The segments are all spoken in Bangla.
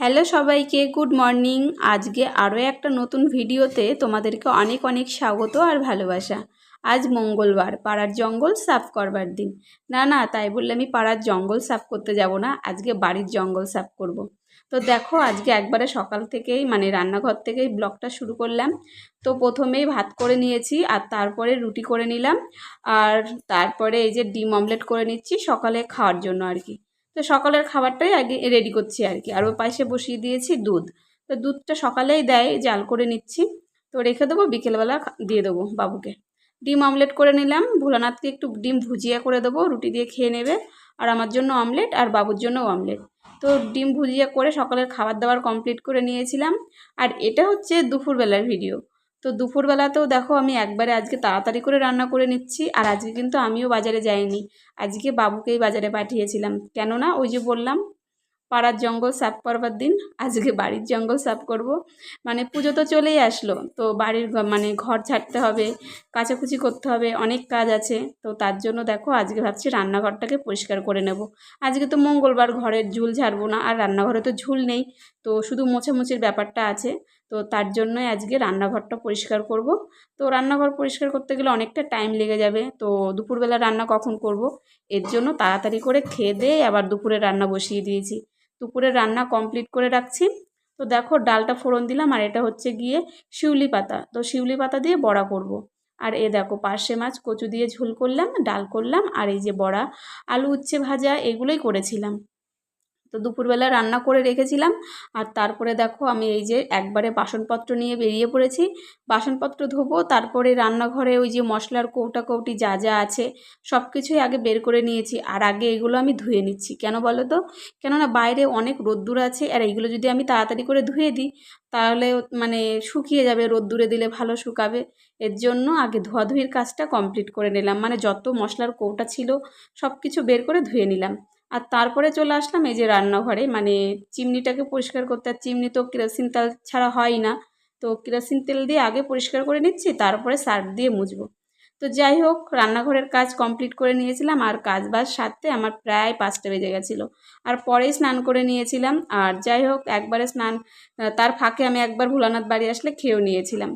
হ্যালো সবাইকে, গুড মর্নিং। আজকে আরও একটা নতুন ভিডিওতে তোমাদেরকে অনেক অনেক স্বাগত আর ভালোবাসা। আজ মঙ্গলবার, পাড়ার জঙ্গল সাফ করবার দিন। না না, তাই বললে আমি পাড়ার জঙ্গল সাফ করতে যাব না, আজকে বাড়ির জঙ্গল সাফ করব। তো দেখো, আজকে একবারে সকাল থেকেই মানে রান্নাঘর থেকেই ব্লগটা শুরু করলাম। তো প্রথমেই ভাত করে নিয়েছি আর তারপরে রুটি করে নিলাম। আর তারপরে এই যে ডিম অমলেট করে নিচ্ছি সকালে খাওয়ার জন্য আর কি। তো সকালের খাবারটাই আগে রেডি করছি আর কি আর ওর পাশে বসিয়ে দিয়েছি দুধ। তো দুধটা সকালেই দেয়, জাল করে নিচ্ছি। তো রেখে দেবো, বিকেলবেলা দিয়ে দেবো বাবুকে। ডিম অমলেট করে নিলাম। ভোলানাথকে একটু ডিম ভুজিয়া করে দেবো, রুটি দিয়ে খেয়ে নেবে। আর আমার জন্য অমলেট আর বাবুর জন্য অমলেট তো ডিম ভুজিয়া করে সকালের খাবার দাবার কমপ্লিট করে নিয়েছিলাম। আর এটা হচ্ছে দুপুরবেলার ভিডিও তো দুপুরবেলাতেও দেখো আমি একবারে আজকে তাড়াতাড়ি করে রান্না করে নিচ্ছি, আর আজকে কিন্তু আমিও বাজারে যাইনি। আজকে বাবুকেই বাজারে পাঠিয়েছিলাম। কেননা ওই যে বললাম, পাড়ার জঙ্গল সাফ করবার দিন, আজকে বাড়ির জঙ্গল সাফ করব। মানে পুজো তো চলেই আসলো, তো বাড়ির মানে ঘর ছাড়তে হবে, কাচাকুচি করতে হবে, অনেক কাজ আছে। তো তার জন্য দেখো আজকে ভাবছি রান্নাঘরটাকে পরিষ্কার করে নেব। আজকে তো মঙ্গলবার ঘরের ঝুল ঝাড়বো না, আর রান্নাঘরে তো ঝুল নেই, তো শুধু মোছামুছির ব্যাপারটা আছে। তো তার জন্যই আজকে রান্নাঘরটা পরিষ্কার করব। তো রান্নাঘর পরিষ্কার করতে গেলে অনেকটা টাইম লেগে যাবে। তো দুপুরবেলা রান্না কখন করব? এর জন্য তাড়াতাড়ি করে খেয়ে দিয়ে আবার দুপুরে রান্না বসিয়ে দিয়েছি। দুপুরে রান্না কমপ্লিট করে রাখছি। তো দেখো ডালটা ফোড়ন দিলাম, আর এটা হচ্ছে গিয়ে শিউলি পাতা। তো শিউলি পাতা দিয়ে বড়া করব। আর এ দেখো পার্শে মাছ, কচু দিয়ে ঝোল করলাম, ডাল করলাম, আর এই যে বড়া, আলু উচ্ছে ভাজা, এগুলোই করেছিলাম। তো দুপুরবেলা রান্না করে রেখেছিলাম। আর তারপরে দেখো আমি এই যে একবারে বাসনপত্র নিয়ে বেরিয়ে পড়েছি। বাসনপত্র ধোবো, তারপরে রান্নাঘরে ওই যে মশলার কৌটা কৌটি যা যা আছে সব কিছুই আগে বের করে নিয়েছি। আর আগে এগুলো আমি ধুয়ে নিচ্ছি। কেন বলো তো? কেননা বাইরে অনেক রোদ্দুর আছে আর এইগুলো যদি আমি তাড়াতাড়ি করে ধুয়ে দিই, তাহলে মানে শুকিয়ে যাবে, রোদ্দুরে দিলে ভালো শুকাবে। এর জন্য আগে ধোয়াধুয়ির কাজটা কমপ্লিট করে নিলাম। মানে যত মশলার কৌটা ছিল সব কিছু বের করে ধুয়ে নিলাম। আর তারপরে চলে আসলাম এই যে রান্নাঘরে। মানে চিমনিটাকে পরিষ্কার করতে, আর চিমনি তো কেরোসিন তেল ছাড়া হয় না। তো কেরোসিন তেল দিয়ে আগে পরিষ্কার করে নিচ্ছি, তারপরে সার্ফ দিয়ে মুছবো। তো যাই হোক, রান্নাঘরের কাজ কমপ্লিট করে নিয়েছিলাম, আর কাজ বাজ সারতে আমার প্রায় পাঁচটা বেজে গেছিল। আর পরেই স্নান করে নিয়েছিলাম, আর যাই হোক, একবারে স্নান তার ফাঁকে আমি একবার ভোলানাথ বাড়ি আসলে খেয়েও নিয়েছিলাম।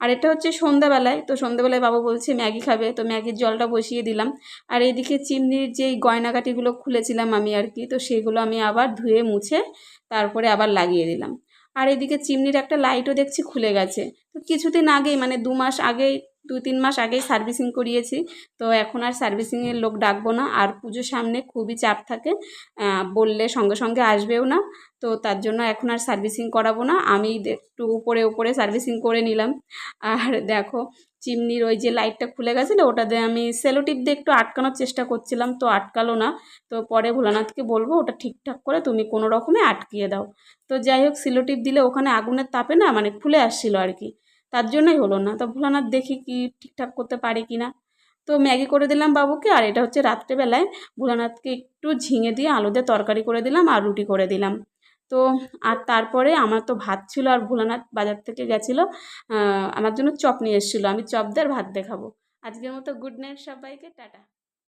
আর এটা হচ্ছে সন্ধ্যাবেলায়। তো সন্ধ্যাবেলায় বাবা বলছে, ম্যাগি খাবে। তো ম্যাগির জলটা বসিয়ে দিলাম। আর এইদিকে চিমনির যেই গয়নাগাটিগুলো খুলেছিলাম আমি আর কি, তো সেগুলো আমি আবার ধুয়ে মুছে তারপরে আবার লাগিয়ে দিলাম। আর এদিকে চিমনির একটা লাইটও দেখছি খুলে গেছে। তো কিছুদিন আগেই মানে দু মাস আগেই দু তিন মাস আগেই সার্ভিসিং করিয়েছি। তো এখন আর সার্ভিসিংয়ের লোক ডাকবো না। আর পুজোর সামনে খুবই চাপ থাকে। বললে সঙ্গে সঙ্গে আসবেও না। তো তার জন্য এখন আর সার্ভিসিং করাবো না। আমি একটু উপরে উপরে সার্ভিসিং করে নিলাম। আর দেখো, চিমনির ওই যে লাইটটা খুলে গেছিল, ওটা দিয়ে আমি সেলোটিপ দিয়ে একটু আটকানোর চেষ্টা করছিলাম। তো আটকালো না। তো পরে ভোলানাথকে বলব, ওটা ঠিকঠাক করে তুমি কোনো রকমে আটকিয়ে দাও। তো যাই হোক সিলোটিপ দিলে ওখানে আগুনের তাপে না মানে খুলে আসছিল আর কি। তার জন্যই হলো না। তো ভোলানাথ দেখি কি ঠিকঠাক করতে পারি কি না। তো ম্যাগি করে দিলাম বাবুকে, আর এটা হচ্ছে রাত্রেবেলায়। ভোলানাথকে একটু ঝিঙে দিয়ে আলু দিয়ে তরকারি করে দিলাম আর রুটি করে দিলাম। তো আর তারপরে আমার তো ভাত ছিল আর ভোলানাথ বাজার থেকে গেছিল আমার জন্য চপ নিয়ে এসেছিল। আমি চপ দিয়ে আর ভাত দেখাবো। আজকের মতো গুড নাইট সবাইকে, টাটা।